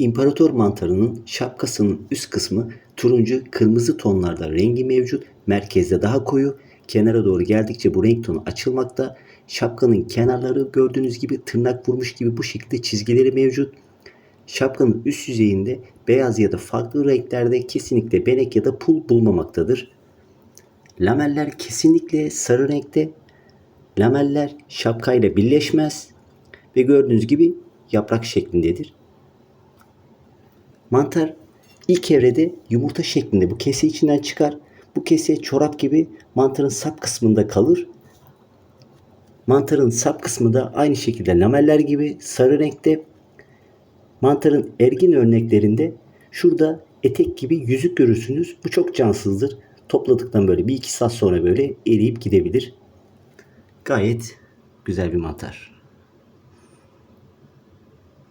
İmparator mantarının şapkasının üst kısmı turuncu, kırmızı tonlarda rengi mevcut. Merkezde daha koyu. Kenara doğru geldikçe bu renk tonu açılmakta. Şapkanın kenarları gördüğünüz gibi tırnak vurmuş gibi bu şekilde çizgileri mevcut. Şapkanın üst yüzeyinde beyaz ya da farklı renklerde kesinlikle benek ya da pul bulmamaktadır. Lameller kesinlikle sarı renkte. Lameller şapkayla birleşmez ve gördüğünüz gibi yaprak şeklindedir. Mantar ilk evrede yumurta şeklinde bu kese içinden çıkar. Bu kese çorap gibi mantarın sap kısmında kalır. Mantarın sap kısmı da aynı şekilde lameller gibi sarı renkte. Mantarın ergin örneklerinde şurada etek gibi yüzük görürsünüz. Bu çok cansızdır. Topladıktan böyle bir iki saat sonra böyle eriyip gidebilir. Gayet güzel bir mantar.